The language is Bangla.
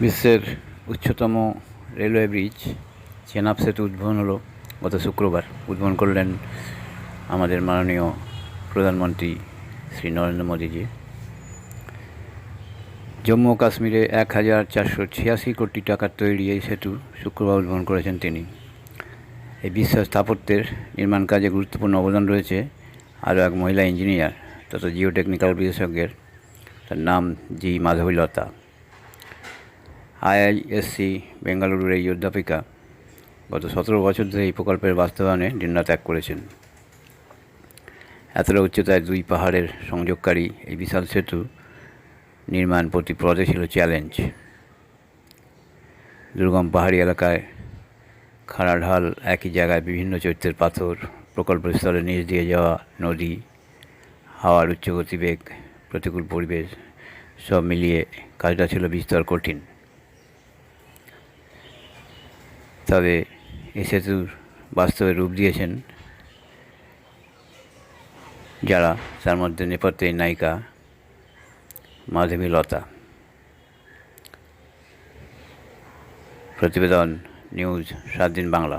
বিশ্বের উচ্চতম রেলওয়ে ব্রিজ চেনাব সেতু উদ্বোধন হলো গত শুক্রবার। উদ্বোধন করলেন আমাদের মাননীয় প্রধানমন্ত্রী শ্রী নরেন্দ্র মোদীজি। জম্মু কাশ্মীরে এক হাজার চারশো ছিয়াশি কোটি টাকার তৈরি এই সেতু শুক্রবার উদ্বোধন করেছেন তিনি। এই বিশ্বাস স্থাপত্যের নির্মাণ কাজে গুরুত্বপূর্ণ অবদান রয়েছে আরও এক মহিলা ইঞ্জিনিয়ার তথা জিও টেকনিক্যাল বিশেষজ্ঞের। তার নাম জি মাধবীলতা। আইআইএসসি বেঙ্গালুরুর এই অধ্যাপিকা গত সতেরো বছর ধরে এই প্রকল্পের বাস্তবায়নে দিনরাত ত্যাগ করেছেন। এতটা উচ্চতায় দুই পাহাড়ের সংযোগকারী এই বিশাল সেতু নির্মাণ প্রতি পদে ছিল চ্যালেঞ্জ। দুর্গম পাহাড়ি এলাকায় খাড়া ঢাল একই জায়গায় বিভিন্ন চরিত্রের পাথর প্রকল্পস্থলের নিচ দিয়ে যাওয়া নদী, হাওয়ার উচ্চ গতিবেগ প্রতিকূল পরিবেশ সব মিলিয়ে কাজটা ছিল বিস্তর কঠিন। তবে এ সেতুর বাস্তবে রূপ দিয়েছেন যারা তার মধ্যে নেপথ্যের নায়িকা মাধবী লতা। প্রতিবেদন নিউজ সাত দিন বাংলা।